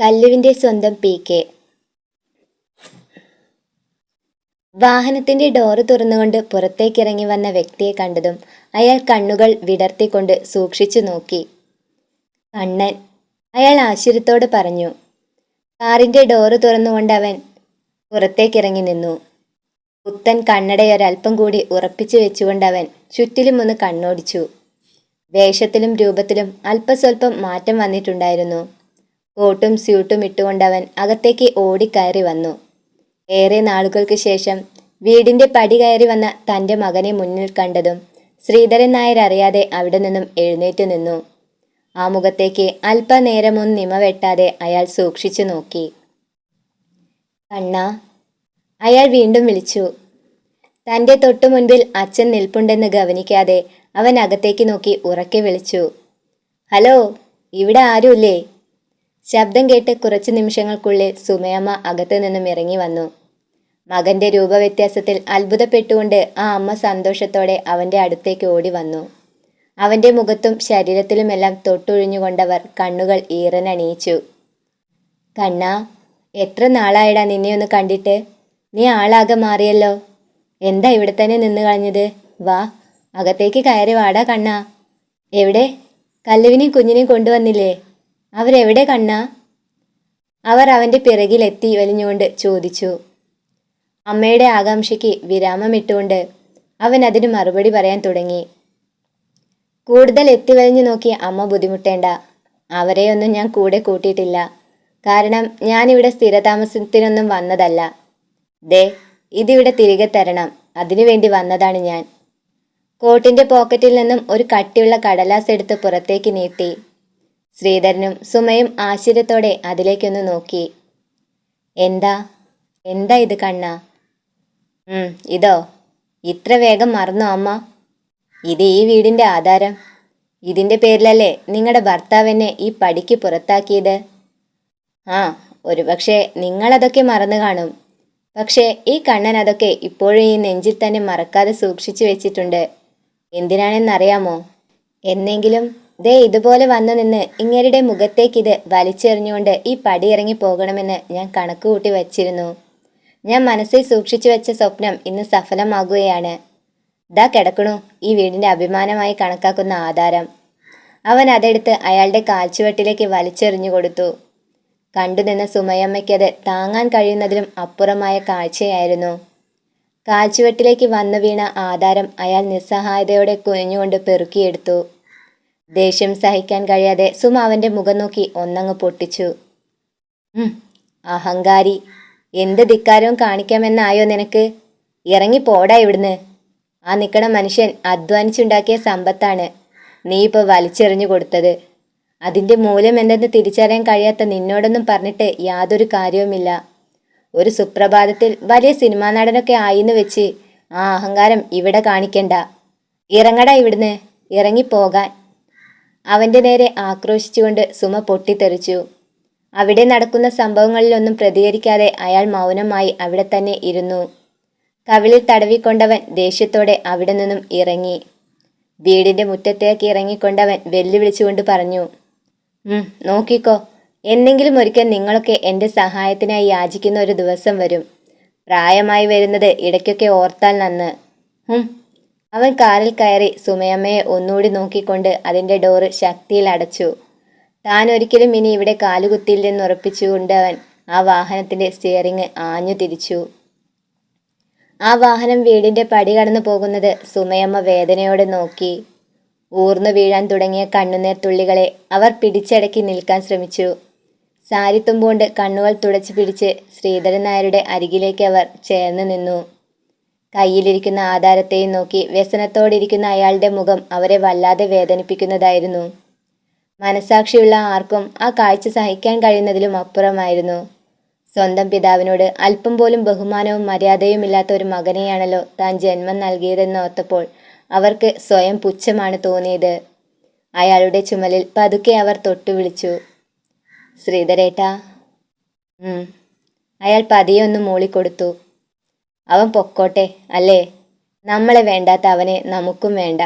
കല്ലുവിന്റെ സ്വന്തം P K. വാഹനത്തിന്റെ door തുറന്നുകൊണ്ട് പുറത്തേക്കിറങ്ങി വന്ന വ്യക്തിയെ കണ്ടതും അയാൾ കണ്ണുകൾ വിടർത്തിക്കൊണ്ട് സൂക്ഷിച്ചു നോക്കി. കണ്ണൻ അയാൾ ആശ്ചര്യത്തോട് പറഞ്ഞു കാറിന്റെ ഡോറ് തുറന്നുകൊണ്ട് അവൻ പുറത്തേക്കിറങ്ങി നിന്നു. പുത്തൻ കണ്ണടയൊരൽപ്പം കൂടി ഉറപ്പിച്ചു വെച്ചുകൊണ്ട് അവൻ ചുറ്റിലും ഒന്ന് കണ്ണോടിച്ചു. വേഷത്തിലും രൂപത്തിലും അല്പസ്വല്പം മാറ്റം വന്നിട്ടുണ്ടായിരുന്നു. കോട്ടും സ്യൂട്ടും ഇട്ടുകൊണ്ടവൻ അകത്തേക്ക് ഓടിക്കയറി വന്നു. ഏറെ നാളുകൾക്ക് ശേഷം വീടിന്റെ പടി കയറി വന്ന തന്റെ മകനെ മുന്നിൽ കണ്ടതും ശ്രീധരൻ നായർ അറിയാതെ അവിടെ നിന്നും എഴുന്നേറ്റു നിന്നു. ആ മുഖത്തേക്ക് അല്പനേരമൊന്നും നിമ വെട്ടാതെ അയാൾ സൂക്ഷിച്ചു നോക്കി. കണ്ണ അയാൾ വീണ്ടും വിളിച്ചു. തന്റെ തൊട്ടു മുൻപിൽ അച്ഛൻ നിൽപ്പുണ്ടെന്ന് ഗവനിക്കാതെ അവൻ അകത്തേക്ക് നോക്കി ഉറക്കെ വിളിച്ചു. ഹലോ ഇവിടെ ആരുമില്ലേ? ശബ്ദം കേട്ട് കുറച്ചു നിമിഷങ്ങൾക്കുള്ളിൽ സുമയമ്മ അകത്തു നിന്നും ഇറങ്ങി വന്നു. മകന്റെ രൂപവ്യത്യാസത്തിൽ അത്ഭുതപ്പെട്ടുകൊണ്ട് ആ അമ്മ സന്തോഷത്തോടെ അവന്റെ അടുത്തേക്ക് ഓടി വന്നു. അവന്റെ മുഖത്തും ശരീരത്തിലുമെല്ലാം തൊട്ടൊഴിഞ്ഞുകൊണ്ടവർ കണ്ണുകൾ ഈറനണിയിച്ചു. കണ്ണ എത്ര നാളായടാ നിന്നെ ഒന്ന് കണ്ടിട്ട്? നീ ആളാകെ മാറിയല്ലോ. എന്താ ഇവിടെ തന്നെ നിന്ന് കളഞ്ഞത്? വാ അകത്തേക്ക് കയറി വാടാ കണ്ണ. എവിടെ? കല്ലുവിനെയും കുഞ്ഞിനെയും കൊണ്ടുവന്നില്ലേ? അവരെവിടെ കണ്ണ? അവർ അവന്റെ പിറകിലെത്തി വലിഞ്ഞുകൊണ്ട് ചോദിച്ചു. അമ്മയുടെ ആകാംക്ഷയ്ക്ക് വിരാമമിട്ടുകൊണ്ട് അവൻ അതിന് മറുപടി പറയാൻ തുടങ്ങി. കൂടുതൽ എത്തിവലിഞ്ഞു നോക്കി അമ്മ ബുദ്ധിമുട്ടേണ്ട. അവരെയൊന്നും ഞാൻ കൂടെ കൂട്ടിയിട്ടില്ല. കാരണം ഞാനിവിടെ സ്ഥിരതാമസത്തിനൊന്നും വന്നതല്ല. ദേ ഇതിവിടെ തിരികെ തരണം. അതിനുവേണ്ടി വന്നതാണ് ഞാൻ. കോട്ടിന്റെ പോക്കറ്റിൽ നിന്നും ഒരു കട്ടിയുള്ള കടലാസ് എടുത്ത് പുറത്തേക്ക് നീട്ടി. ശ്രീധരനും സുമയും ആശ്ചര്യത്തോടെ അതിലേക്കൊന്ന് നോക്കി. എന്താ? എന്താ ഇത് കണ്ണ? ഇതോ? ഇത്ര വേഗം മറന്നോ അമ്മ? ഇത് ഈ വീടിന്റെ ആധാരം. ഇതിന്റെ പേരിലല്ലേ നിങ്ങളുടെ ഭർത്താവിനെ ഈ പടിക്ക് പുറത്താക്കിയത്? ആ ഒരുപക്ഷെ നിങ്ങളതൊക്കെ മറന്നു കാണും. പക്ഷേ ഈ കണ്ണൻ അതൊക്കെ ഇപ്പോഴും ഈ നെഞ്ചിൽ തന്നെ മറക്കാതെ സൂക്ഷിച്ചു വെച്ചിട്ടുണ്ട്. എന്തിനാണെന്നറിയാമോ? എന്നെങ്കിലും ദേ ഇതുപോലെ വന്നു നിന്ന് ഇങ്ങരുടെ മുഖത്തേക്കിത് വലിച്ചെറിഞ്ഞുകൊണ്ട് ഈ പടി ഇറങ്ങി പോകണമെന്ന് ഞാൻ കണക്ക് കൂട്ടി വച്ചിരുന്നു. ഞാൻ മനസ്സിൽ സൂക്ഷിച്ചു വെച്ച സ്വപ്നം ഇന്ന് സഫലമാകുകയാണ്. ദാ കിടക്കണു ഈ വീടിന്റെ അഭിമാനമായി കണക്കാക്കുന്ന ആധാരം. അവൻ അതെടുത്ത് അയാളുടെ കാൽച്ചുവട്ടിലേക്ക് വലിച്ചെറിഞ്ഞു കൊടുത്തു. കണ്ടുനിന്ന സുമയമ്മയ്ക്കത് താങ്ങാൻ കഴിയുന്നതിലും അപ്പുറമായ കാഴ്ചയായിരുന്നു. കാൽച്ചുവട്ടിലേക്ക് വന്നു വീണ ആധാരം അയാൾ നിസ്സഹായതയോടെ കുനിഞ്ഞുകൊണ്ട് പെറുക്കിയെടുത്തു. ദേഷ്യം സഹിക്കാൻ കഴിയാതെ സുമ അവന്റെ മുഖം നോക്കി ഒന്നങ്ങ് പൊട്ടിച്ചു. അഹങ്കാരി. എന്ത് ധിക്കാരവും കാണിക്കാമെന്നായോ നിനക്ക്? ഇറങ്ങി പോടാ ഇവിടുന്ന്. ആ നിൽക്കണ മനുഷ്യൻ അധ്വാനിച്ചുണ്ടാക്കിയ സമ്പത്താണ് നീ ഇപ്പോൾ വലിച്ചെറിഞ്ഞു കൊടുത്തത്. അതിന്റെ മൂല്യം എന്തെന്ന് തിരിച്ചറിയാൻ കഴിയാത്ത നിന്നോടൊന്നും പറഞ്ഞിട്ട് യാതൊരു കാര്യവുമില്ല. ഒരു സുപ്രഭാതത്തിൽ വലിയ സിനിമാ നടനൊക്കെ ആയിന്ന് വെച്ച് ആ അഹങ്കാരം ഇവിടെ കാണിക്കണ്ട. ഇറങ്ങടാ ഇവിടുന്ന്. ഇറങ്ങിപ്പോകാൻ അവന്റെ നേരെ ആക്രോശിച്ചുകൊണ്ട് സുമ പൊട്ടിത്തെറിച്ചു. അവിടെ നടക്കുന്ന സംഭവങ്ങളിലൊന്നും പ്രതികരിക്കാതെ അയാൾ മൗനമായി അവിടെ തന്നെ ഇരുന്നു. കവിളിൽ തടവിക്കൊണ്ടവൻ ദേഷ്യത്തോടെ അവിടെ നിന്നും ഇറങ്ങി. വീടിന്റെ മുറ്റത്തേക്ക് ഇറങ്ങിക്കൊണ്ടവൻ വെല്ലുവിളിച്ചുകൊണ്ട് പറഞ്ഞു നോക്കിക്കോ എന്നെങ്കിലും ഒരിക്കൽ നിങ്ങളൊക്കെ എന്റെ സഹായത്തിനായി യാചിക്കുന്ന ഒരു ദിവസം വരും. പ്രായമായി വരുന്നത് ഇടയ്ക്കൊക്കെ ഓർത്താൽ നന്ന്. അവൻ കാറിൽ കയറി സുമയമ്മയെ ഒന്നുകൂടി നോക്കിക്കൊണ്ട് അതിന്റെ ഡോറ് ശക്തിയിൽ അടച്ചു. താൻ ഒരിക്കലും ഇനി ഇവിടെ കാലുകുത്തിയില്ലെന്ന് ഉറപ്പിച്ചുകൊണ്ട് അവൻ ആ വാഹനത്തിന്റെ സ്റ്റിയറിങ് ആഞ്ഞു തിരിച്ചു. ആ വാഹനം വീടിന്റെ പടി കടന്നു പോകുന്നത് സുമയമ്മ വേദനയോടെ നോക്കി. ഊർന്നു വീഴാൻ തുടങ്ങിയ കണ്ണുനീർ തുള്ളികളെ അവർ പിടിച്ചടക്കി നിൽക്കാൻ ശ്രമിച്ചു. സാരിത്തുമ്പുകൊണ്ട് കണ്ണുകൾ തുടച്ചു പിടിച്ച് ശ്രീധരൻ നായരുടെ അരികിലേക്ക് അവർ ചേർന്ന് നിന്നു. കയ്യിലിരിക്കുന്ന ആധാരത്തെയും നോക്കി വ്യസനത്തോടിരിക്കുന്ന അയാളുടെ മുഖം അവരെ വല്ലാതെ വേദനിപ്പിക്കുന്നതായിരുന്നു. മനസാക്ഷിയുള്ള ആർക്കും ആ കാഴ്ച സഹിക്കാൻ കഴിയുന്നതിലും അപ്പുറമായിരുന്നു. സ്വന്തം പിതാവിനോട് അല്പം പോലും ബഹുമാനവും മര്യാദയും ഇല്ലാത്ത ഒരു മകനെയാണല്ലോ താൻ ജന്മം നൽകിയതെന്ന് ഓർത്തപ്പോൾ അവർക്ക് സ്വയം പുച്ഛമാണ് തോന്നിയത്. അയാളുടെ ചുമലിൽ പതുക്കെ അവർ തൊട്ടു വിളിച്ചു ശ്രീധരേട്ടാ അയാൾ പതിയെ ഒന്ന് മൂളിക്കൊടുത്തു. അവൻ പൊക്കോട്ടെ അല്ലേ? നമ്മളെ വേണ്ടാത്ത അവനെ നമുക്കും വേണ്ട.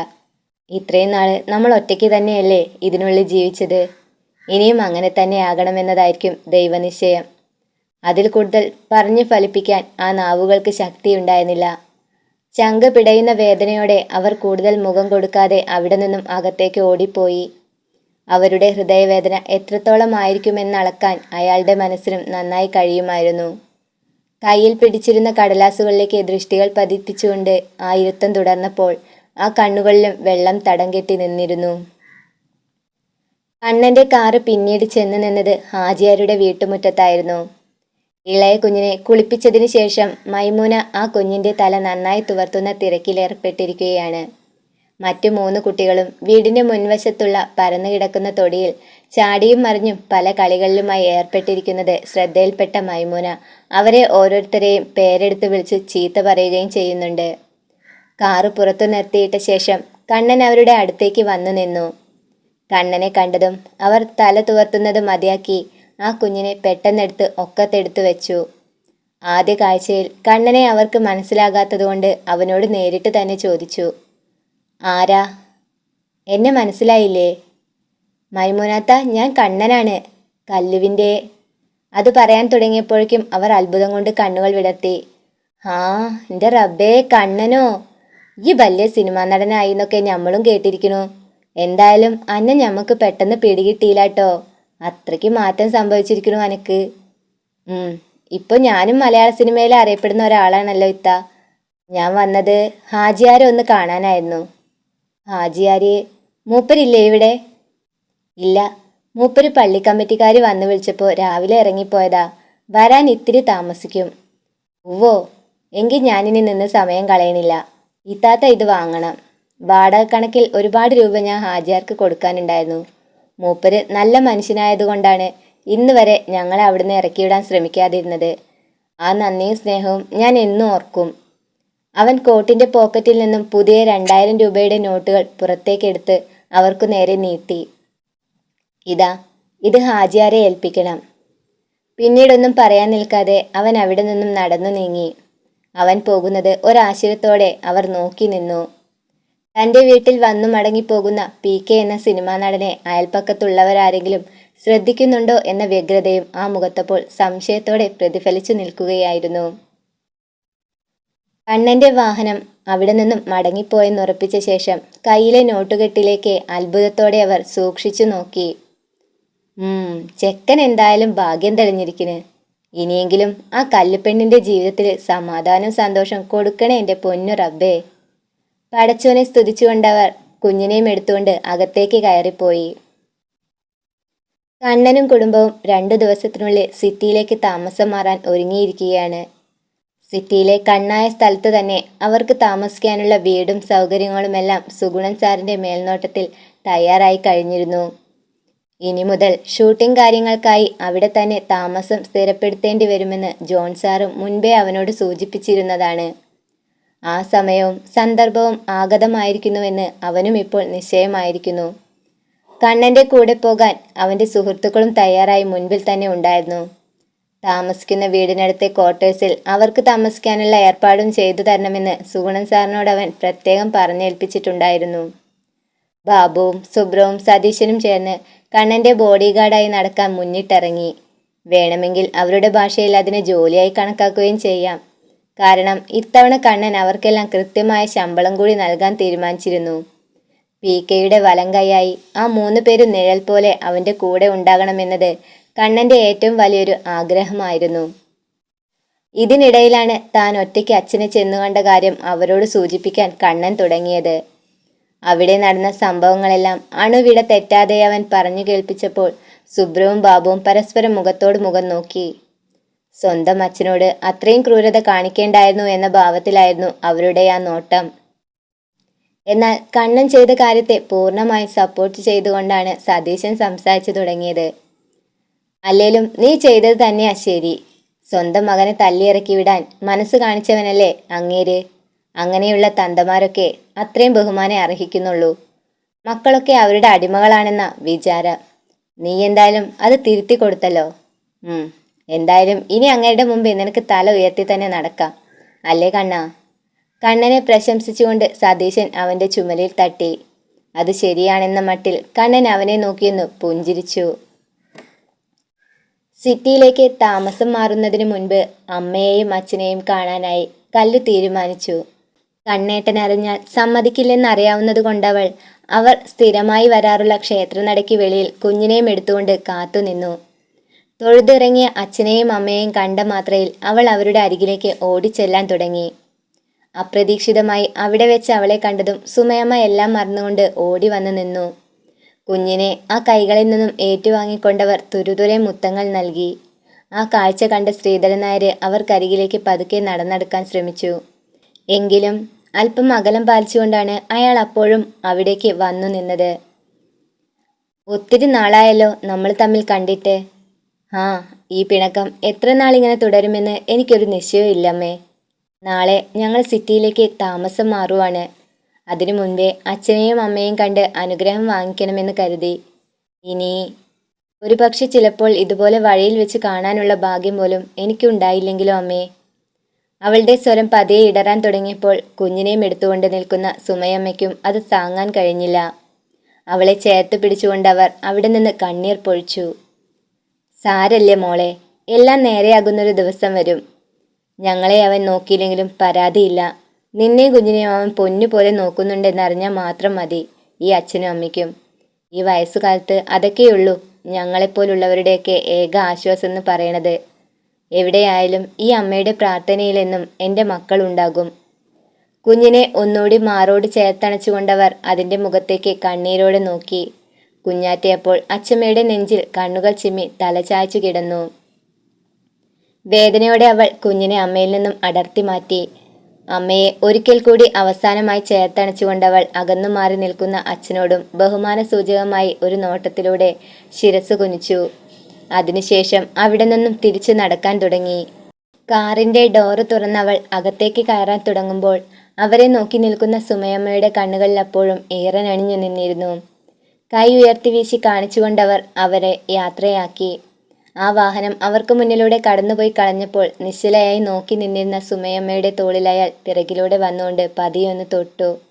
ഇത്രയും നാൾ നമ്മൾ ഒറ്റയ്ക്ക് തന്നെയല്ലേ ഇതിനുള്ളിൽ ജീവിച്ചത്? ഇനിയും അങ്ങനെ തന്നെ ആകണമെന്നതായിരിക്കും ദൈവനിശ്ചയം. അതിൽ കൂടുതൽ പറഞ്ഞു ഫലിപ്പിക്കാൻ ആ നാവുകൾക്ക് ശക്തിയുണ്ടായിരുന്നില്ല ചങ്ക് പിടയുന്ന വേദനയോടെ അവർ കൂടുതൽ മുഖം കൊടുക്കാതെ അവിടെ നിന്നും അകത്തേക്ക് ഓടിപ്പോയി. അവരുടെ ഹൃദയവേദന എത്രത്തോളം ആയിരിക്കുമെന്നളക്കാൻ അയാളുടെ മനസ്സിനും നന്നായി കഴിയുമായിരുന്നു. കയ്യിൽ പിടിച്ചിരുന്ന കടലാസുകളിലേക്ക് ദൃഷ്ടികൾ പതിപ്പിച്ചുകൊണ്ട് ആ ഇരുത്തം തുടർന്നപ്പോൾ ആ കണ്ണുകളിലും വെള്ളം തടം കെട്ടി നിന്നിരുന്നു. കണ്ണന്റെ കാറ് പിന്നീട് ചെന്ന് നിന്നത് ഹാജിയാരുടെ വീട്ടുമുറ്റത്തായിരുന്നു. ഇളയ കുഞ്ഞിനെ കുളിപ്പിച്ചതിന് ശേഷം മൈമൂന ആ കുഞ്ഞിന്റെ തല നന്നായി തുവർത്തുന്ന തിരക്കിലേർപ്പെട്ടിരിക്കുകയാണ്. മറ്റു മൂന്ന് കുട്ടികളും വീടിന്റെ മുൻവശത്തുള്ള പരന്നു കിടക്കുന്ന തൊടിയിൽ ചാടിയും മറിഞ്ഞും പല കളികളിലുമായി ഏർപ്പെട്ടിരിക്കുന്നത് ശ്രദ്ധയിൽപ്പെട്ട മൈമൂന. അവരെ ഓരോരുത്തരെയും പേരെടുത്ത് വിളിച്ച് ചീത്ത പറയുകയും ചെയ്യുന്നുണ്ട്. കാറ് പുറത്തു നിർത്തിയിട്ട ശേഷം കണ്ണൻ അവരുടെ അടുത്തേക്ക് വന്നു നിന്നു. കണ്ണനെ കണ്ടതും അവർ തല തുവർത്തുന്നത് മതിയാക്കി ആ കുഞ്ഞിനെ പെട്ടെന്നെടുത്ത് ഒക്കത്തെടുത്തു വെച്ചു. ആദ്യ കാഴ്ചയിൽ കണ്ണനെ അവർക്ക് മനസ്സിലാകാത്തതുകൊണ്ട് അവനോട് നേരിട്ട് തന്നെ ചോദിച്ചു ആരാ? എന്നെ മനസ്സിലായില്ലേ? മൈമുനാത്ത ഞാൻ കണ്ണനാണ്. കല്ലുവിന്റെ അത് പറയാൻ തുടങ്ങിയപ്പോഴേക്കും അവർ അത്ഭുതം കൊണ്ട് കണ്ണുകൾ വിടർത്തി. ആ എന്റെ റബ്ബേ കണ്ണനോ? ഈ വലിയ സിനിമാ നടനായി എന്നൊക്കെ ഞമ്മളും കേട്ടിരിക്കണു എന്തായാലും അന്നെ ഞമ്മക്ക് പെട്ടെന്ന് പിടികിട്ടിയില്ലാട്ടോ അത്രയ്ക്ക് മാറ്റം സംഭവിച്ചിരിക്കണു അനക്ക്. ഉം ഇപ്പൊ ഞാനും മലയാള സിനിമയിൽ അറിയപ്പെടുന്ന ഒരാളാണല്ലോ ഇത്ത. ഞാൻ വന്നത് ഹാജിയാരെ ഒന്ന് കാണാനായിരുന്നു. ഹാജിയാര് മൂപ്പരില്ലേ ഇവിടെ? ഇല്ല. മൂപ്പര് പള്ളി കമ്മിറ്റിക്കാർ വന്നു വിളിച്ചപ്പോൾ രാവിലെ ഇറങ്ങിപ്പോയതാ. വരാൻ ഇത്തിരി താമസിക്കും. ഉവ്വോ. എങ്കിൽ ഞാനിനി നിന്ന് സമയം കളയണില്ല. ഇത്താത്ത ഇത് വാങ്ങണം. വാടക കണക്കിൽ ഒരുപാട് രൂപ ഞാൻ ഹാജിയാർക്ക് കൊടുക്കാനുണ്ടായിരുന്നു. മൂപ്പര് നല്ല മനുഷ്യനായതുകൊണ്ടാണ് ഇന്ന് വരെ ഞങ്ങളെ അവിടുന്ന് ഇറക്കിവിടാൻ ശ്രമിക്കാതിരുന്നത്. ആ നന്ദിയും സ്നേഹവും ഞാൻ എന്നും ഓർക്കും. അവൻ കോട്ടിന്റെ പോക്കറ്റിൽ നിന്നും പുതിയ രണ്ടായിരം രൂപയുടെ നോട്ടുകൾ പുറത്തേക്കെടുത്ത് അവർക്കു നേരെ നീട്ടി. ഇതാ ഇത് ഹാജിയാരെ ഏൽപ്പിക്കണം. പിന്നീടൊന്നും പറയാൻ നിൽക്കാതെ അവൻ അവിടെ നിന്നും നടന്നു നീങ്ങി. അവൻ പോകുന്നത് ഒരാശ്ചര്യത്തോടെ അവർ നോക്കി നിന്നു. തന്റെ വീട്ടിൽ വന്നു മടങ്ങിപ്പോകുന്ന പി കെ എന്ന സിനിമാ നടനെ അയൽപ്പക്കത്തുള്ളവരാരെങ്കിലും ശ്രദ്ധിക്കുന്നുണ്ടോ എന്ന വ്യഗ്രതയും ആ മുഖത്തപ്പോൾ സംശയത്തോടെ പ്രതിഫലിച്ചു നിൽക്കുകയായിരുന്നു. കണ്ണന്റെ വാഹനം അവിടെ നിന്നും മടങ്ങിപ്പോയെന്നുറപ്പിച്ച ശേഷം കയ്യിലെ നോട്ടുകെട്ടിലേക്ക് അത്ഭുതത്തോടെ അവർ സൂക്ഷിച്ചു നോക്കി. ചെക്കൻ എന്തായാലും ഭാഗ്യം തെളിഞ്ഞിരിക്കുന്നു ഇനിയെങ്കിലും ആ കല്ലുപെണ്ണിന്റെ ജീവിതത്തിൽ സമാധാനവും സന്തോഷം കൊടുക്കണേ എന്റെ പൊന്നു റബ്ബേ. പടച്ചോനെ സ്തുതിച്ചുകൊണ്ടവർ കുഞ്ഞിനെയും എടുത്തുകൊണ്ട് അകത്തേക്ക് കയറിപ്പോയി. കണ്ണനും കുടുംബവും രണ്ടു ദിവസത്തിനുള്ളിൽ സിറ്റിയിലേക്ക് താമസം മാറാൻ ഒരുങ്ങിയിരിക്കുകയാണ്. സിറ്റിയിലെ കണ്ണായ സ്ഥലത്ത് തന്നെ അവർക്ക് താമസിക്കാനുള്ള വീടും സൗകര്യങ്ങളുമെല്ലാം സുഗുണൻ സാറിന്റെ മേൽനോട്ടത്തിൽ തയ്യാറായി കഴിഞ്ഞിരുന്നു. ഇനി മുതൽ ഷൂട്ടിംഗ് കാര്യങ്ങൾക്കായി അവിടെ തന്നെ താമസം സ്ഥിരപ്പെടുത്തേണ്ടി വരുമെന്ന് ജോൺ സാറും മുൻപേ അവനോട് സൂചിപ്പിച്ചിരുന്നതാണ്. ആ സമയവും സന്ദർഭവും ആഗതമായിരിക്കുന്നുവെന്ന് അവനും ഇപ്പോൾ നിശ്ചയമായിരിക്കുന്നു. കണ്ണന്റെ കൂടെ പോകാൻ അവന്റെ സുഹൃത്തുക്കളും തയ്യാറായി മുൻപിൽ തന്നെ ഉണ്ടായിരുന്നു. താമസിക്കുന്ന വീടിനടുത്തെ ക്വാർട്ടേഴ്സിൽ അവർക്ക് താമസിക്കാനുള്ള ഏർപ്പാടും ചെയ്തു തരണമെന്ന് സുഗുണൻ സാറിനോട് അവൻ പ്രത്യേകം പറഞ്ഞേൽപ്പിച്ചിട്ടുണ്ടായിരുന്നു. ബാബുവും സുബ്രവും സതീശനും ചേർന്ന് കണ്ണന്റെ ബോഡി ഗാർഡായി നടക്കാൻ മുന്നിട്ടിറങ്ങി. വേണമെങ്കിൽ അവരുടെ ഭാഷയിൽ അതിനെ ജോലിയായി കണക്കാക്കുകയും ചെയ്യാം. കാരണം ഇത്തവണ കണ്ണൻ അവർക്കെല്ലാം കൃത്യമായ ശമ്പളം കൂടി നൽകാൻ തീരുമാനിച്ചിരുന്നു. പി കെയുടെ വലം കൈയായി ആ മൂന്ന് പേരും നിഴൽ പോലെ അവന്റെ കൂടെ ഉണ്ടാകണമെന്നത് കണ്ണന്റെ ഏറ്റവും വലിയൊരു ആഗ്രഹമായിരുന്നു. ഇതിനിടയിലാണ് താൻ ഒറ്റയ്ക്ക് അച്ഛനെ ചെന്നുകണ്ട കാര്യം അവരോട് സൂചിപ്പിക്കാൻ കണ്ണൻ തുടങ്ങിയത്. അവിടെ നടന്ന സംഭവങ്ങളെല്ലാം അണുവിട തെറ്റാതെ അവൻ പറഞ്ഞു കേൾപ്പിച്ചപ്പോൾ സുബ്രവും ബാബുവും പരസ്പരം മുഖത്തോട് മുഖം നോക്കി. സ്വന്തം അച്ഛനോട് അത്രയും ക്രൂരത കാണിക്കേണ്ടായിരുന്നു എന്ന ഭാവത്തിലായിരുന്നു അവരുടെ ആ നോട്ടം. എന്നാൽ കണ്ണൻ ചെയ്ത കാര്യത്തെ പൂർണമായി സപ്പോർട്ട് ചെയ്തുകൊണ്ടാണ് സതീശൻ സംസാരിച്ചു തുടങ്ങിയത്. അല്ലേലും നീ ചെയ്തത് തന്നെയാ ശരി. സ്വന്തം മകനെ തല്ലിയിറക്കി വിടാൻ മനസ്സ് കാണിച്ചവനല്ലേ അങ്ങേര്. അങ്ങനെയുള്ള തന്തമാരൊക്കെ അത്രയും ബഹുമാനം അർഹിക്കുന്നുള്ളൂ. മക്കളൊക്കെ അവരുടെ അടിമകളാണെന്ന വിചാര. നീ എന്തായാലും അത് തിരുത്തി കൊടുത്തല്ലോ. എന്തായാലും ഇനി അങ്ങയുടെ മുമ്പേ നിനക്ക് തല ഉയർത്തി തന്നെ നടക്കാം. അല്ലേ കണ്ണ? കണ്ണനെ പ്രശംസിച്ചുകൊണ്ട് സതീശൻ അവന്റെ ചുമലിൽ തട്ടി. അത് ശരിയാണെന്ന മട്ടിൽ കണ്ണൻ അവനെ നോക്കിയെന്ന് പുഞ്ചിരിച്ചു. സിറ്റിയിലേക്ക് താമസം മാറുന്നതിന് മുൻപ് അമ്മയെയും അച്ഛനെയും കാണാനായി കല്ലു തീരുമാനിച്ചു. കണ്ണേട്ടൻ അറിഞ്ഞാൽ സമ്മതിക്കില്ലെന്നറിയാവുന്നത് കൊണ്ടവൾ അവർ സ്ഥിരമായി വരാറുള്ള ക്ഷേത്രനടയ്ക്ക് വെളിയിൽ കുഞ്ഞിനെയും എടുത്തുകൊണ്ട് കാത്തുനിന്നു തൊഴുതിറങ്ങിയ അച്ഛനെയും അമ്മയെയും കണ്ട മാത്രയിൽ അവൾ അവരുടെ അരികിലേക്ക് ഓടിച്ചെല്ലാൻ തുടങ്ങി. അപ്രതീക്ഷിതമായി അവിടെ വെച്ച് അവളെ കണ്ടതും സുമയമ്മ എല്ലാം മറന്നുകൊണ്ട് ഓടി വന്നു നിന്നു. കുഞ്ഞിനെ ആ കൈകളിൽ നിന്നും ഏറ്റുവാങ്ങിക്കൊണ്ടവർ തുരുതുരെ മുത്തങ്ങൾ നൽകി. ആ കാഴ്ച കണ്ട ശ്രീധരൻ നായർ അവർക്കരികിലേക്ക് പതുക്കെ നടന്നെടുക്കാൻ ശ്രമിച്ചു. എങ്കിലും അല്പം അകലം പാലിച്ചുകൊണ്ടാണ് അയാൾ അപ്പോഴും അവിടേക്ക് വന്നു നിന്നത്. ഒത്തിരി നാളായല്ലോ നമ്മൾ തമ്മിൽ കണ്ടിട്ട്. ആ ഈ പിണക്കം എത്ര നാളിങ്ങനെ തുടരുമെന്ന് എനിക്കൊരു നിശ്ചയമില്ലമ്മേ നാളെ ഞങ്ങൾ സിറ്റിയിലേക്ക് താമസം മാറുവാണ്. അതിനു മുൻപേ അച്ഛനെയും അമ്മയും കണ്ട് അനുഗ്രഹം വാങ്ങിക്കണമെന്ന് കരുതി. ഇനി ഒരു പക്ഷെ ചിലപ്പോൾ ഇതുപോലെ വഴിയിൽ വെച്ച് കാണാനുള്ള ഭാഗ്യം പോലും എനിക്കുണ്ടായില്ലെങ്കിലോ അമ്മേ? അവളുടെ സ്വരം പതിയെ ഇടറാൻ തുടങ്ങിയപ്പോൾ കുഞ്ഞിനെയും എടുത്തുകൊണ്ട് നിൽക്കുന്ന സുമയമ്മയ്ക്കും അത് താങ്ങാൻ കഴിഞ്ഞില്ല. അവളെ ചേർത്ത് പിടിച്ചുകൊണ്ടവർ അവിടെ നിന്ന് കണ്ണീർ പൊഴിച്ചു. സാരല്ലേ മോളെ എല്ലാം നേരെയാകുന്നൊരു ദിവസം വരും. ഞങ്ങളെ അവൻ നോക്കിയില്ലെങ്കിലും പരാതിയില്ല. നിന്നെ കുഞ്ഞിനെയും അവൻ പൊന്നുപോലെ നോക്കുന്നുണ്ടെന്നറിഞ്ഞാൽ മാത്രം മതി ഈ അച്ഛനും അമ്മയ്ക്കും. ഈ വയസ്സുകാലത്ത് അതൊക്കെയുള്ളൂ ഞങ്ങളെപ്പോലുള്ളവരുടെയൊക്കെ ഏക ആശ്വാസം എന്ന് പറയണത്. എവിടെയായാലും ഈ അമ്മയുടെ പ്രാർത്ഥനയിലെന്നും എന്റെ മക്കളുണ്ടാകും. കുഞ്ഞിനെ ഒന്നുകൂടി മാറോട് ചേർത്തണച്ചുകൊണ്ടവർ അതിന്റെ മുഖത്തേക്ക് കണ്ണീരോടെ നോക്കി. കുഞ്ഞാറ്റയപ്പോൾ അച്ഛമ്മയുടെ നെഞ്ചിൽ കണ്ണുകൾ ചിമ്മി തലചായ്ച്ചു കിടന്നു. വേദനയോടെ അവൾ കുഞ്ഞിനെ അമ്മയിൽ നിന്നും അടർത്തി മാറ്റി. അമ്മയെ ഒരിക്കൽ കൂടി അവസാനമായി ചേർത്തണച്ചുകൊണ്ടവൾ അകന്നു മാറി നിൽക്കുന്ന അച്ഛനോടും ബഹുമാന സൂചകമായി ഒരു നോട്ടത്തിലൂടെ ശിരസ് കുനിച്ചു അതിനുശേഷം അവിടെ നിന്നും തിരിച്ചു നടക്കാൻ തുടങ്ങി. കാറിന്റെ ഡോറ് തുറന്നവൾ അകത്തേക്ക് കയറാൻ തുടങ്ങുമ്പോൾ അവരെ നോക്കി നിൽക്കുന്ന സുമയമ്മയുടെ കണ്ണുകളിൽ അപ്പോഴും ഏറെ അണിഞ്ഞു നിന്നിരുന്നു. കൈ ഉയർത്തി വീശി കാണിച്ചുകൊണ്ടവർ അവരെ യാത്രയാക്കി. ആ വാഹനം അവർക്ക് മുന്നിലൂടെ കടന്നുപോയി കളഞ്ഞപ്പോൾ നിശ്ചലയായി നോക്കി നിന്നിരുന്ന സുമയമ്മയുടെ തോളിൽ അയാൾ പിറകിലൂടെ വന്നുകൊണ്ട് പതിയൊന്ന് തൊട്ടു.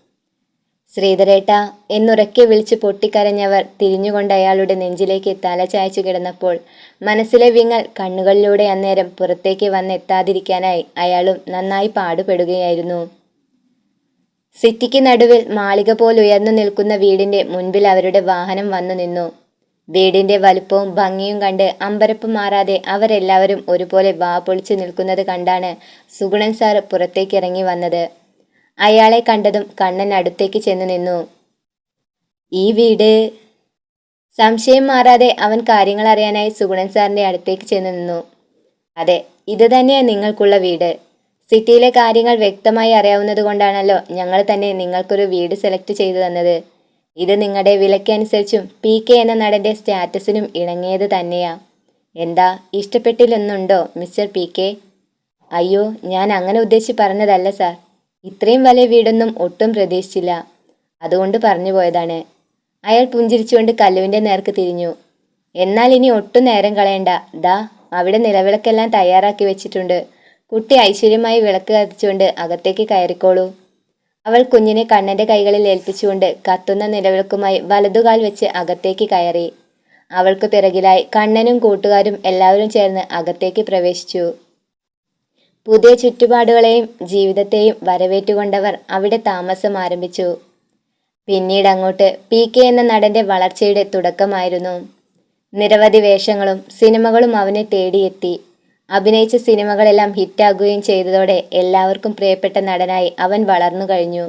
ശ്രീധരേട്ട എന്നുറക്കെ വിളിച്ച് പൊട്ടിക്കരഞ്ഞവർ തിരിഞ്ഞുകൊണ്ട് അയാളുടെ നെഞ്ചിലേക്ക് തല ചായച്ചു കിടന്നപ്പോൾ മനസ്സിലെ വിങ്ങൽ കണ്ണുകളിലൂടെ അന്നേരം പുറത്തേക്ക് വന്നെത്താതിരിക്കാനായി അയാളും നന്നായി പാടുപെടുകയായിരുന്നു. സിറ്റിക്ക് നടുവിൽ മാളിക പോലെ ഉയർന്നു നിൽക്കുന്ന വീടിന്റെ മുൻപിൽ അവരുടെ വാഹനം വന്നു നിന്നു. വീടിന്റെ വലുപ്പവും ഭംഗിയും കണ്ട് അമ്പരപ്പ് മാറാതെ അവരെല്ലാവരും ഒരുപോലെ വാ പൊളിച്ചു നിൽക്കുന്നത് കണ്ടാണ് സുഗുണൻ സാർ പുറത്തേക്കിറങ്ങി വന്നത്. അയാളെ കണ്ടതും കണ്ണൻ അടുത്തേക്ക് ചെന്ന് നിന്നു. ഈ വീട്? സംശയം മാറാതെ അവൻ കാര്യങ്ങൾ അറിയാനായി സുഗുണൻ സാറിന്റെ അടുത്തേക്ക് ചെന്ന് നിന്നു. അതെ ഇത് തന്നെയാണ് നിങ്ങൾക്കുള്ള വീട്. സിറ്റിയിലെ കാര്യങ്ങൾ വ്യക്തമായി അറിയാവുന്നത് കൊണ്ടാണല്ലോ ഞങ്ങൾ തന്നെ നിങ്ങൾക്കൊരു വീട് സെലക്ട് ചെയ്തു തന്നത്. ഇത് നിങ്ങളുടെ വിലക്കനുസരിച്ചും പി കെ എന്ന നടന്റെ സ്റ്റാറ്റസിനും ഇണങ്ങിയത് തന്നെയാ. എന്താ ഇഷ്ടപ്പെട്ടില്ലെന്നുണ്ടോ മിസ്റ്റർ പി കെ? അയ്യോ ഞാൻ അങ്ങനെ ഉദ്ദേശിച്ച് പറഞ്ഞതല്ല സാർ. ഇത്രയും വലിയ വീടൊന്നും ഒട്ടും പ്രതീക്ഷിച്ചില്ല. അതുകൊണ്ട് പറഞ്ഞു പോയതാണ്. അയാൾ പുഞ്ചിരിച്ചുകൊണ്ട് കല്ലുവിന്റെ നേർക്ക് തിരിഞ്ഞു. എന്നാൽ ഇനി ഒട്ടും നേരം കളയണ്ട. ദാ അവിടെ നിലവിളക്കെല്ലാം തയ്യാറാക്കി വെച്ചിട്ടുണ്ട്. കുട്ടി ഐശ്വര്യമായി വിളക്ക് കത്തിച്ചുകൊണ്ട് അകത്തേക്ക് കയറിക്കോളൂ. അവൾ കുഞ്ഞിനെ കണ്ണന്റെ കൈകളിൽ ഏൽപ്പിച്ചുകൊണ്ട് കത്തുന്ന നിലവിളക്കുമായി വലതുകാൽ വെച്ച് അകത്തേക്ക് കയറി. അവൾക്ക് പിറകിലായി കണ്ണനും കൂട്ടുകാരും എല്ലാവരും ചേർന്ന് അകത്തേക്ക് പ്രവേശിച്ചു. പുതിയ ചുറ്റുപാടുകളെയും ജീവിതത്തെയും വരവേറ്റുകൊണ്ടവർ അവിടെ താമസം ആരംഭിച്ചു. പിന്നീട് അങ്ങോട്ട് പി കെ എന്ന നടന്റെ വളർച്ചയുടെ തുടക്കമായിരുന്നു. നിരവധി വേഷങ്ങളും സിനിമകളും അവനെ തേടിയെത്തി. അഭിനയിച്ച സിനിമകളെല്ലാം ഹിറ്റാകുകയും ചെയ്തതോടെ എല്ലാവർക്കും പ്രിയപ്പെട്ട നടനായി അവൻ വളർന്നു കഴിഞ്ഞു.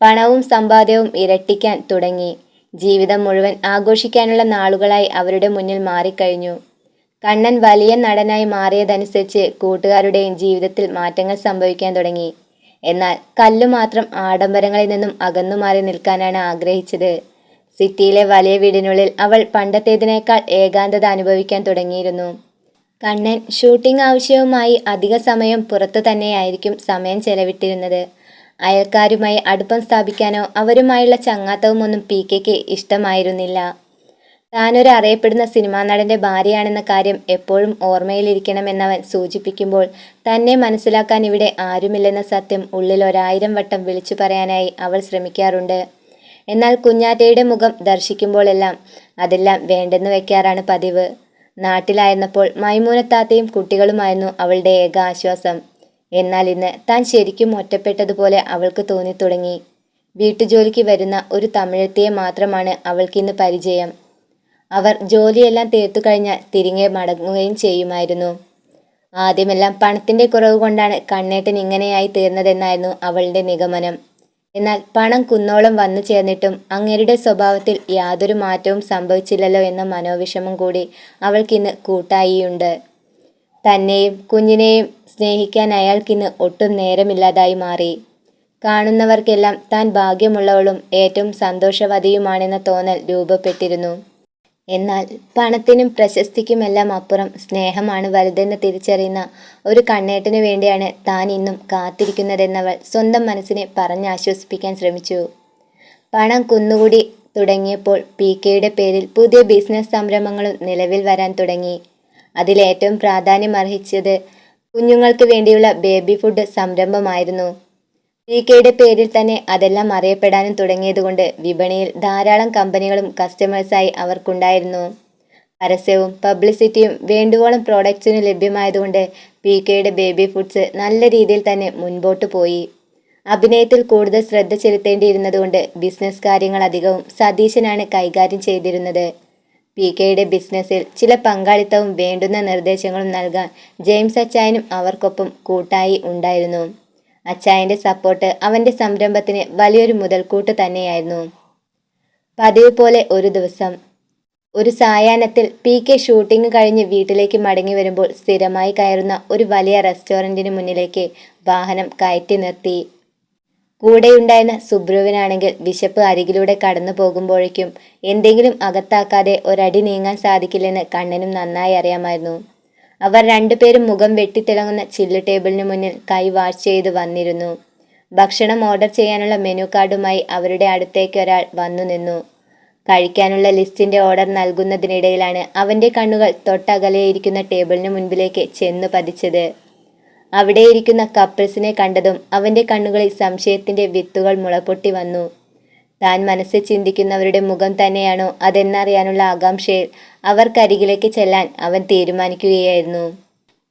പണവും സമ്പാദ്യവും ഇരട്ടിക്കാൻ തുടങ്ങി. ജീവിതം മുഴുവൻ ആഘോഷിക്കാനുള്ള നാളുകളായി അവരുടെ മുന്നിൽ മാറിക്കഴിഞ്ഞു. കണ്ണൻ വലിയ നടനായി മാറിയതനുസരിച്ച് കൂട്ടുകാരുടെയും ജീവിതത്തിൽ മാറ്റങ്ങൾ സംഭവിക്കാൻ തുടങ്ങി. എന്നാൽ കല്ലു മാത്രം ആഡംബരങ്ങളിൽ നിന്നും അകന്നു മാറി നിൽക്കാനാണ് ആഗ്രഹിച്ചത്. സിറ്റിയിലെ വലിയ വീടിനുള്ളിൽ അവൾ പണ്ടത്തേതിനേക്കാൾ ഏകാന്തത അനുഭവിക്കാൻ തുടങ്ങിയിരുന്നു. കണ്ണൻ ഷൂട്ടിംഗ് ആവശ്യവുമായി അധിക സമയം പുറത്തു തന്നെയായിരിക്കും സമയം ചെലവിട്ടിരുന്നത്. അയൽക്കാരുമായി അടുപ്പം സ്ഥാപിക്കാനോ അവരുമായുള്ള ചങ്ങാത്തവുമൊന്നും പി കെക്ക് ഇഷ്ടമായിരുന്നില്ല. താനൊരു അറിയപ്പെടുന്ന സിനിമാ നടന്റെ ഭാര്യയാണെന്ന കാര്യം എപ്പോഴും ഓർമ്മയിലിരിക്കണമെന്നവൻ സൂചിപ്പിക്കുമ്പോൾ തന്നെ മനസ്സിലാക്കാൻ ഇവിടെ ആരുമില്ലെന്ന സത്യം ഉള്ളിൽ ഒരായിരം വട്ടം വിളിച്ചു പറയാനായി അവൾ ശ്രമിക്കാറുണ്ട്. എന്നാൽ കുഞ്ഞാറ്റയുടെ മുഖം ദർശിക്കുമ്പോഴെല്ലാം അതെല്ലാം വേണ്ടെന്ന് വെക്കാറാണ് പതിവ്. നാട്ടിലായിരുന്നപ്പോൾ മൈമൂനത്താത്തയും കുട്ടികളുമായിരുന്നു അവളുടെ ഏക ആശ്വാസം. എന്നാൽ ഇന്ന് താൻ ശരിക്കും ഒറ്റപ്പെട്ടതുപോലെ അവൾക്ക് തോന്നിത്തുടങ്ങി. വീട്ടുജോലിക്ക് വരുന്ന ഒരു തമിഴത്തിയെ മാത്രമാണ് അവൾക്കിന്ന് പരിചയം. അവർ ജോലിയെല്ലാം തീർത്തു കഴിഞ്ഞാൽ തിരികെ മടങ്ങുകയും ചെയ്യുമായിരുന്നു. ആദ്യമെല്ലാം പണത്തിന്റെ കുറവ് കൊണ്ടാണ് കണ്ണേട്ടൻ ഇങ്ങനെയായി തീർന്നതെന്നായിരുന്നു അവളുടെ നിഗമനം. എന്നാൽ പണം കുന്നോളം വന്നു ചേർന്നിട്ടും അങ്ങേരുടെ സ്വഭാവത്തിൽ യാതൊരു മാറ്റവും സംഭവിച്ചില്ലല്ലോ എന്ന മനോവിഷമം കൂടി അവൾക്കിന്ന് കൂട്ടായിയുണ്ട്. തന്നെയും കുഞ്ഞിനെയും സ്നേഹിക്കാൻ അയാൾക്കിന്ന് ഒട്ടും നേരമില്ലാതായി മാറി. കാണുന്നവർക്കെല്ലാം താൻ ഭാഗ്യമുള്ളവളും ഏറ്റവും സന്തോഷവതിയുമാണെന്ന തോന്നൽ രൂപപ്പെട്ടിരുന്നു. എന്നാൽ പണത്തിനും പ്രശസ്തിക്കുമെല്ലാം അപ്പുറം സ്നേഹമാണ് വലുതെന്ന് തിരിച്ചറിയുന്ന ഒരു കണ്ണേട്ടനു വേണ്ടിയാണ് താൻ ഇന്നും കാത്തിരിക്കുന്നതെന്നവൾ സ്വന്തം മനസ്സിനെ പറഞ്ഞാശ്വസിപ്പിക്കാൻ ശ്രമിച്ചു. പണം കുന്നുകൂടി തുടങ്ങിയപ്പോൾ പി കെയുടെ പേരിൽ പുതിയ ബിസിനസ് സംരംഭങ്ങളും നിലവിൽ വരാൻ തുടങ്ങി. അതിലേറ്റവും പ്രാധാന്യം അർഹിച്ചത് കുഞ്ഞുങ്ങൾക്ക് വേണ്ടിയുള്ള ബേബി ഫുഡ് സംരംഭമായിരുന്നു. പി കെയുടെ പേരിൽ തന്നെ അതെല്ലാം അറിയപ്പെടാനും തുടങ്ങിയതുകൊണ്ട് വിപണിയിൽ ധാരാളം കമ്പനികളും കസ്റ്റമേഴ്സായി അവർക്കുണ്ടായിരുന്നു. പരസ്യവും പബ്ലിസിറ്റിയും വേണ്ടുവോളം പ്രോഡക്ട്സിന് ലഭ്യമായതുകൊണ്ട് പി കെയുടെ ബേബി ഫുഡ്സ് നല്ല രീതിയിൽ തന്നെ മുൻപോട്ട് പോയി. അഭിനയത്തിൽ കൂടുതൽ ശ്രദ്ധ ചെലുത്തേണ്ടിയിരുന്നതുകൊണ്ട് ബിസിനസ് കാര്യങ്ങൾ അധികവും സതീശനാണ് കൈകാര്യം ചെയ്തിരുന്നത്. പി കെയുടെ ബിസിനസ്സിൽ ചില പങ്കാളിത്തവും വേണ്ടുന്ന നിർദ്ദേശങ്ങളും നൽകാൻ ജെയിംസ് അച്ചായനും അവർക്കൊപ്പം കൂട്ടായി ഉണ്ടായിരുന്നു. അച്ചായന്റെ സപ്പോർട്ട് അവന്റെ സംരംഭത്തിന് വലിയൊരു മുതൽക്കൂട്ട് തന്നെയായിരുന്നു. പതിവ് പോലെ ഒരു ദിവസം ഒരു സായാഹ്നത്തിൽ പി കെ ഷൂട്ടിംഗ് കഴിഞ്ഞ് വീട്ടിലേക്ക് മടങ്ങി വരുമ്പോൾ സ്ഥിരമായി കയറുന്ന ഒരു വലിയ റെസ്റ്റോറന്റിന് മുന്നിലേക്ക് വാഹനം കയറ്റി നിർത്തി. കൂടെയുണ്ടായിരുന്ന സുബ്രുവിനാണെങ്കിൽ വിശപ്പ് അരികിലൂടെ കടന്നു പോകുമ്പോഴേക്കും എന്തെങ്കിലും അകത്താക്കാതെ ഒരടി നീങ്ങാൻ സാധിക്കില്ലെന്ന് കണ്ണനും നന്നായി അറിയാമായിരുന്നു. അവർ രണ്ടുപേരും മുഖം വെട്ടിത്തിളങ്ങുന്ന ചില്ല് ടേബിളിന് മുന്നിൽ കൈ വാഷ് ചെയ്ത് വന്നിരുന്നു. ഭക്ഷണം ഓർഡർ ചെയ്യാനുള്ള മെനു കാർഡുമായി അവരുടെ അടുത്തേക്ക് ഒരാൾ വന്നു നിന്നു. കഴിക്കാനുള്ള ലിസ്റ്റിന്റെ ഓർഡർ നൽകുന്നതിനിടയിലാണ് അവന്റെ കണ്ണുകൾ തൊട്ടകലെയിരിക്കുന്ന ടേബിളിന് മുൻപിലേക്ക് ചെന്നു പതിച്ചത്. അവിടെയിരിക്കുന്ന കപ്പിൾസിനെ കണ്ടതും അവന്റെ കണ്ണുകളിൽ സംശയത്തിന്റെ വിത്തുകൾ മുളപൊട്ടി വന്നു. താൻ മനസ്സിൽ ചിന്തിക്കുന്നവരുടെ മുഖം തന്നെയാണോ അതെന്നറിയാനുള്ള ആകാംക്ഷയിൽ അവർക്കരികിലേക്ക് ചെല്ലാൻ അവൻ തീരുമാനിക്കുകയായിരുന്നു.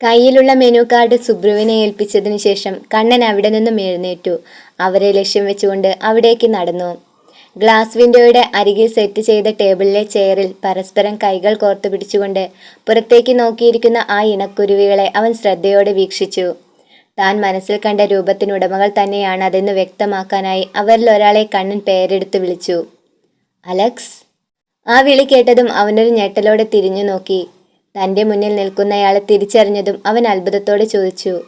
കയ്യിലുള്ള മെനു കാർഡ് സുബ്രുവിനെ ഏൽപ്പിച്ചതിനു ശേഷം കണ്ണൻ അവിടെ നിന്നും എഴുന്നേറ്റു. അവരെ ലക്ഷ്യം വെച്ചുകൊണ്ട് അവിടേക്ക് നടന്നു. ഗ്ലാസ് വിൻഡോയുടെ അരികിൽ സെറ്റ് ചെയ്ത ടേബിളിലെ ചെയറിൽ പരസ്പരം കൈകൾ കോർത്തു പിടിച്ചുകൊണ്ട് പുറത്തേക്ക് നോക്കിയിരിക്കുന്ന ആ ഇണക്കുരുവികളെ അവൻ ശ്രദ്ധയോടെ വീക്ഷിച്ചു. താൻ മനസ്സിൽ കണ്ട രൂപത്തിനുടമകൾ തന്നെയാണ് അതെന്ന് വ്യക്തമാക്കാനായി അവരിൽ ഒരാളെ കണ്ണൻ പേരെടുത്ത് വിളിച്ചു. അലക്സ്? ആ വിളി കേട്ടതും അവനൊരു ഞെട്ടലോടെ തിരിഞ്ഞു നോക്കി. തന്റെ മുന്നിൽ നിൽക്കുന്നയാളെ തിരിച്ചറിഞ്ഞതും അവൻ അത്ഭുതത്തോടെ ചോദിച്ചു.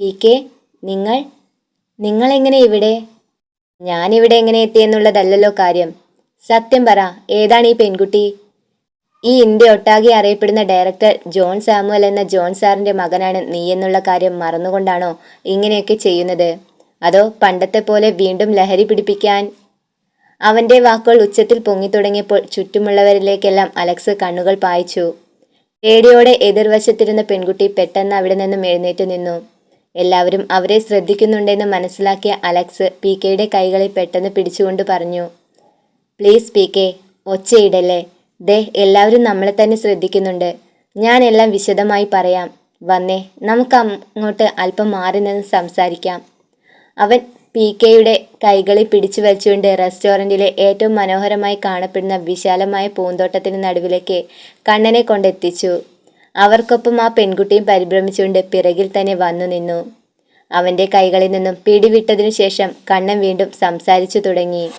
പി. കെ. നിങ്ങൾ? നിങ്ങളെങ്ങനെ ഇവിടെ? ഞാനിവിടെ എങ്ങനെ എത്തിയെന്നുള്ളതല്ലല്ലോ കാര്യം. സത്യം പറ ഏതാണ് ഈ പെൺകുട്ടി? ഈ ഇന്ത്യ ഒട്ടാകെ അറിയപ്പെടുന്ന ഡയറക്ടർ ജോൺ സാമുവൽ എന്ന ജോൺ സാറിന്റെ മകനാണ് നീ എന്നുള്ള കാര്യം മറന്നുകൊണ്ടാണോ ഇങ്ങനെയൊക്കെ ചെയ്യുന്നത്? അതോ പണ്ടത്തെ പോലെ വീണ്ടും ലഹരി പിടിപ്പിക്കാൻ? അവന്റെ വാക്കുകൾ ഉച്ചത്തിൽ പൊങ്ങിത്തുടങ്ങിയപ്പോൾ ചുറ്റുമുള്ളവരിലേക്കെല്ലാം അലക്സ് കണ്ണുകൾ പായിച്ചു. പേടിയോടെ എതിർവശത്തിരുന്ന പെൺകുട്ടി പെട്ടെന്ന് അവിടെ നിന്നും എഴുന്നേറ്റ് നിന്നു. എല്ലാവരും അവരെ ശ്രദ്ധിക്കുന്നുണ്ടെന്ന് മനസ്സിലാക്കിയ അലക്സ് പി കെയുടെ കൈകളിൽ പെട്ടെന്ന് പിടിച്ചുകൊണ്ട് പറഞ്ഞു. പ്ലീസ് പി കെ ഒച്ചയിടല്ലേ? ദേ എല്ലാവരും നമ്മളെ തന്നെ ശ്രദ്ധിക്കുന്നുണ്ട്. ഞാൻ എല്ലാം വിശദമായി പറയാം. വന്നേ നമുക്ക് അങ്ങോട്ട് അല്പം മാറി നിന്ന് സംസാരിക്കാം. അവൻ പി കെയുടെ കൈകളിൽ പിടിച്ചു വലിച്ചുകൊണ്ട് റെസ്റ്റോറന്റിലെ ഏറ്റവും മനോഹരമായി കാണപ്പെടുന്ന വിശാലമായ പൂന്തോട്ടത്തിന് നടുവിലേക്ക് കണ്ണനെ കൊണ്ടെത്തിച്ചു. അവർക്കൊപ്പം ആ പെൺകുട്ടിയും പരിഭ്രമിച്ചുകൊണ്ട് പിറകിൽ തന്നെ വന്നു നിന്നു. അവന്റെ കൈകളിൽ നിന്നും പിടിവിട്ടതിനു ശേഷം കണ്ണൻ വീണ്ടും സംസാരിച്ചു തുടങ്ങി.